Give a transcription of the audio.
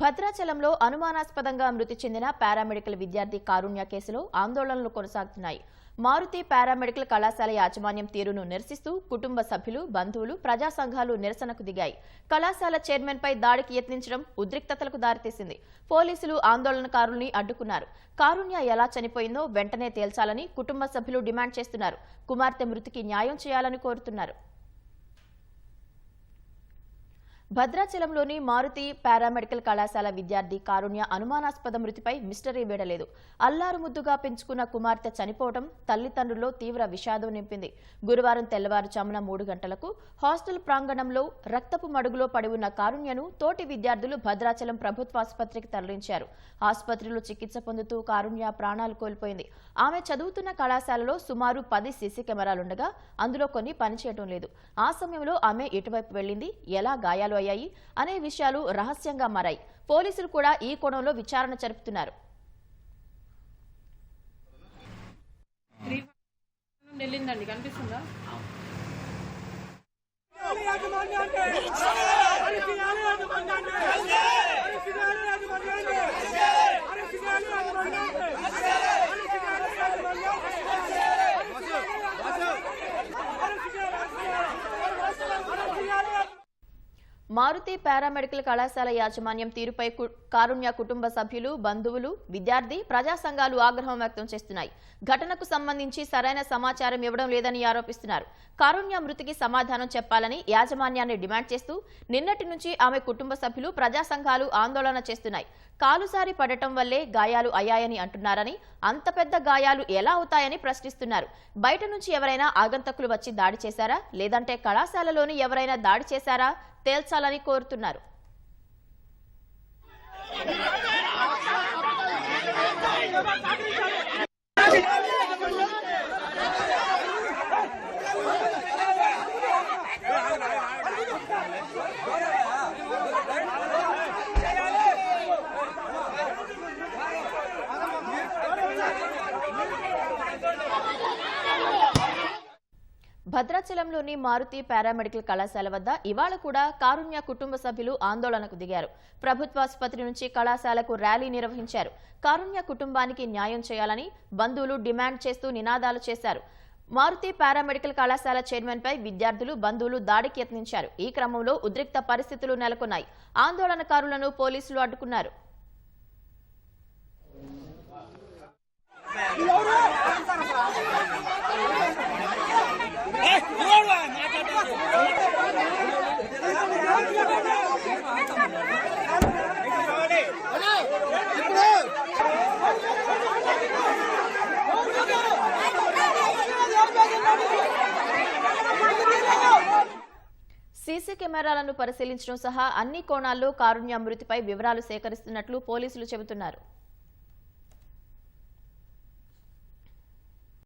భద్రాచలంలో అనుమానాస్పదంగా మృతి చెందిన పారామెడికల్ విద్యార్థి కారుణ్య కేసులో ఆందోళనలు కొనసాగుతున్నాయి. మారుతి పారామెడికల్ కళాశాల యాజమాన్యం తీరును నిరసిస్తూ కుటుంబ సభ్యులు బంధువులు ప్రజా సంఘాలు నిరసనకు దిగాయి. కళాశాల చైర్మన్పై దాడికి యత్నించడం ఉద్రిక్తతలకు దారితీసింది. పోలీసులు ఆందోళనకారుల్ని అడ్డుకున్నారు. కారుణ్య ఎలా చనిపోయిందో వెంటనే తేల్చాలని కుటుంబ సభ్యులు డిమాండ్ చేస్తున్నారు. కుమార్తె మృతికి న్యాయం చేయాలని కోరుతున్నారు. భద్రాచలంలోని మారుతి పారామెడికల్ కళాశాల విద్యార్థి కారుణ్య అనుమానాస్పద మృతిపై మిస్టరీ వీడలేదు. అల్లారు ముద్దుగా పెంచుకున్న కుమార్తె చనిపోవడం తల్లిదండ్రుల్లో తీవ్ర విషాదం నింపింది. గురువారం తెల్లవారుజామున మూడు గంటలకు హాస్టల్ ప్రాంగణంలో రక్తపు మడుగులో పడి ఉన్న కారుణ్యను తోటి విద్యార్థులు భద్రాచలం ప్రభుత్వ ఆసుపత్రికి తరలించారు. ఆసుపత్రిలో చికిత్స పొందుతూ కారుణ్య ప్రాణాలు కోల్పోయింది. ఆమె చదువుతున్న కళాశాలలో సుమారు పది సీసీ కెమెరాలుండగా అందులో కొన్ని పనిచేయటం లేదు. ఆ సమయంలో ఆమె ఎటువైపు వెళ్ళింది? ఎలా గాయాలు అయ్యాయి అనే విషయాలు రహస్యంగా మారాయి. పోలీసులు కూడా ఈ కోణంలో విచారణ జరుపుతున్నారు. వెళ్ళిందండి కనిపిస్తుందా? మారుతి పారామెడికల్ కళాశాల యాజమాన్యం తీరుపై కు- కారుణ్య కుటుంబ సభ్యులు బంధువులు విద్యార్థి ప్రజా సంఘాలు ఆగ్రహం వ్యక్తం చేస్తున్నాయి. ఘటనకు సంబంధించి సరైన సమాచారం ఇవ్వడం లేదని ఆరోపిస్తున్నారు. కారుణ్య మృతికి సమాధానం చెప్పాలని యాజమాన్యాన్ని డిమాండ్ చేస్తూ నిన్నటి నుంచి ఆమె కుటుంబ సభ్యులు ప్రజా సంఘాలు ఆందోళన చేస్తున్నాయి. కాలుసారి పడటం వల్లే గాయాలు అయ్యాయని అంటున్నారని అంత పెద్ద గాయాలు ఎలా అవుతాయని ప్రశ్నిస్తున్నారు. బయట నుంచి ఎవరైనా ఆగంతకులు వచ్చి దాడి చేశారా? లేదంటే కళాశాలలోని ఎవరైనా దాడి చేశారా? తేల్చాలని కోరుతున్నారు. భద్రాచలంలోని మారుతి పారామెడికల్ కళాశాల వద్ద ఇవాళ కూడా కారుణ్య కుటుంబ సభ్యులు ఆందోళనకు దిగారు. ప్రభుత్వాసుపత్రి నుంచి కళాశాలకు ర్యాలీ నిర్వహించారు. కారుణ్య కుటుంబానికి న్యాయం చేయాలని బంధువులు డిమాండ్ చేస్తూ నినాదాలు చేశారు. మారుతి పారామెడికల్ కళాశాల చైర్మన్ పై విద్యార్థులు బంధువులు దాడికి యత్నించారు. ఈ క్రమంలో ఉద్రిక్త పరిస్థితులు నెలకొన్నాయి. ఆందోళనకారులను పోలీసులు అడ్డుకున్నారు. సీసీ కెమెరాలను పరిశీలించడం సహా అన్ని కోణాల్లో కారుణ్య మృతిపై వివరాలు సేకరిస్తున్నట్లు పోలీసులు చెబుతున్నారు.